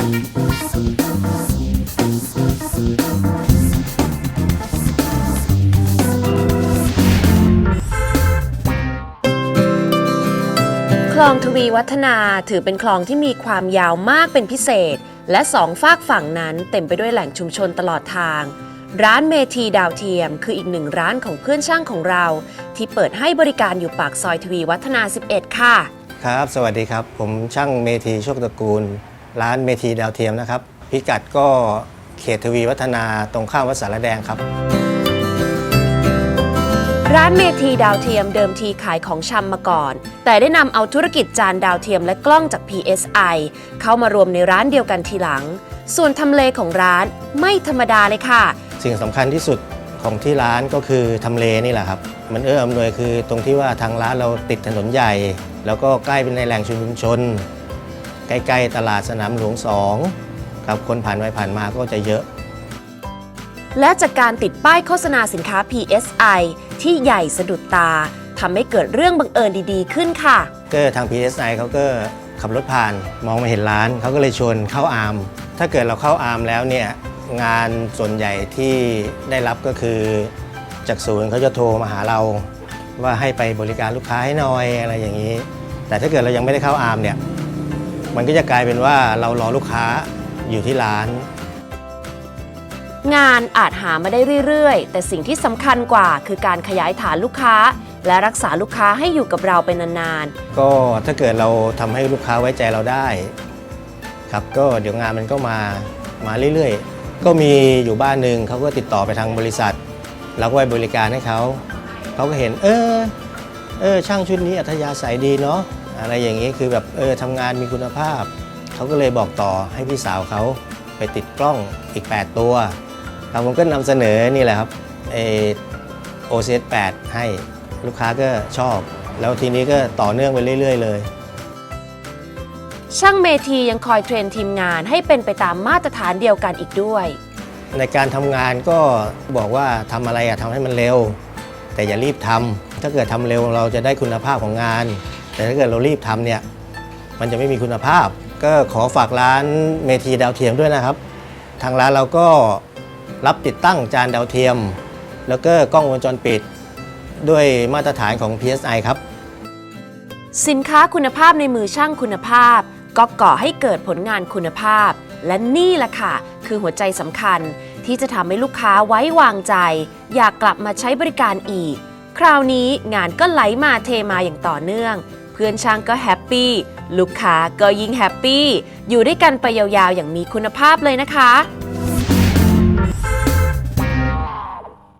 คลองทวีวัฒนาถือเป็นคลองที่มีความยาวมากเป็นพิเศษ และสองฝากฝั่งนั้นเต็มไปด้วยแหล่งชุมชนตลอดทาง ร้านเมทีดาวเทียม คืออีกหนึ่งร้านของเพื่อนช่างของเรา ที่เปิดให้บริการอยู่ปากซอยทวีวัฒนา 11 ค่ะ ครับ สวัสดีครับ ผมช่างเมธีโชคตระกูล ร้านเมธีดาวเทียมนะครับ พิกัดก็เขตทวีวัฒนาตรงข้ามวัดสารแดงครับ ร้านเมทีดาวเทียมเดิมทีขายของชำมาก่อน แต่ได้นำเอาธุรกิจจานดาวเทียมและกล้องจาก PSI เข้ามารวมในร้านเดียวกันทีหลัง ส่วนทำเลของร้านไม่ธรรมดาเลยค่ะ สิ่งสำคัญที่สุดของที่ร้านก็คือทำเลนี่แหละครับ มันเอื้ออำนวยคือตรงที่ว่าทางร้านเราติดถนนใหญ่ แล้วก็ใกล้เป็นในแหล่งชุมชน ใกล้ๆตลาดสนามหลวงสองครับคนผ่านไปผ่านมาก็จะเยอะ และจากการติดป้ายโฆษณาสินค้า PSI ที่ใหญ่สะดุดตาทำให้เกิดเรื่องบังเอิญดีๆขึ้นค่ะ ก็ทาง PSI เขาก็ขับรถผ่านมองมาเห็นร้านเขาก็เลยชวนเข้าอาร์มถ้าเกิดเราเข้าอาร์มแล้วเนี่ยงานส่วนใหญ่ที่ได้รับก็คือจากศูนย์เขาจะโทรมาหาเรา ว่าให้ไปบริการลูกค้าให้หน่อยอะไรอย่างนี้ แต่ถ้าเกิดเรายังไม่ได้เข้าอาร์มเนี่ย มันก็จะกลายเป็นว่าเรารอลูกค้าอยู่ที่ร้าน งานอาจหามาได้เรื่อยๆ แต่สิ่งที่สำคัญกว่าคือการขยายฐานลูกค้า และรักษาลูกค้าให้อยู่กับเราไปนานก็ถ้าเกิดเราทำให้ลูกค้าไว้ใจเราได้ ครับก็เดี๋ยวงานมันก็มามาเรื่อยๆ ก็มีอยู่บ้านหนึ่งเขาก็ติดต่อไปทางบริษัทเราก็ไปบริการให้เขาเขาก็เห็น เออเออช่างชุดนี้อัธยาศัยดีเนาะ อะไรอย่างนี้คือแบบเออทำงานมีคุณภาพ เขาก็เลยบอกต่อให้พี่สาวเขาไปติดกล้องอีก 8 ตัวครับผมก็นำเสนอนี่แหละครับเอโอเซ8ให้ลูกค้าก็ชอบ แล้วทีนี้ก็ต่อเนื่องไปเรื่อย ๆ เลยๆช่างเมทียังคอยเทรนทีมงานให้เป็นไปตามมาตรฐานเดียวกันอีกด้วย ในการทำงานก็บอกว่าทำอะไรอะทำให้มันเร็ว แต่อย่ารีบทำถ้าเกิดทำเร็วเราจะได้คุณภาพของงาน แต่ถ้าเกิดเรารีบทำเนี่ยมันจะไม่มีคุณภาพ ก็ขอฝากร้านเมทีดาวเทียมด้วยนะครับ ทางร้านเราก็รับติดตั้งจานดาวเทียม แล้วก็กล้องวงจรปิด ด้วยมาตรฐานของ PSI ครับ สินค้าคุณภาพในมือช่างคุณภาพก็ก่อให้เกิดผลงานคุณภาพ และนี่แหละค่ะ คือหัวใจสำคัญที่จะทำให้ลูกค้าไว้วางใจ อยากกลับมาใช้บริการอีก คราวนี้งานก็ไหลมาเทมาอย่างต่อเนื่อง พื่อนช่างก็แฮปปี้ลูกค้าก็ยิ่งแฮปปี้อยู่ด้วยกันไปยาวๆอย่างมีคุณภาพเลยนะคะ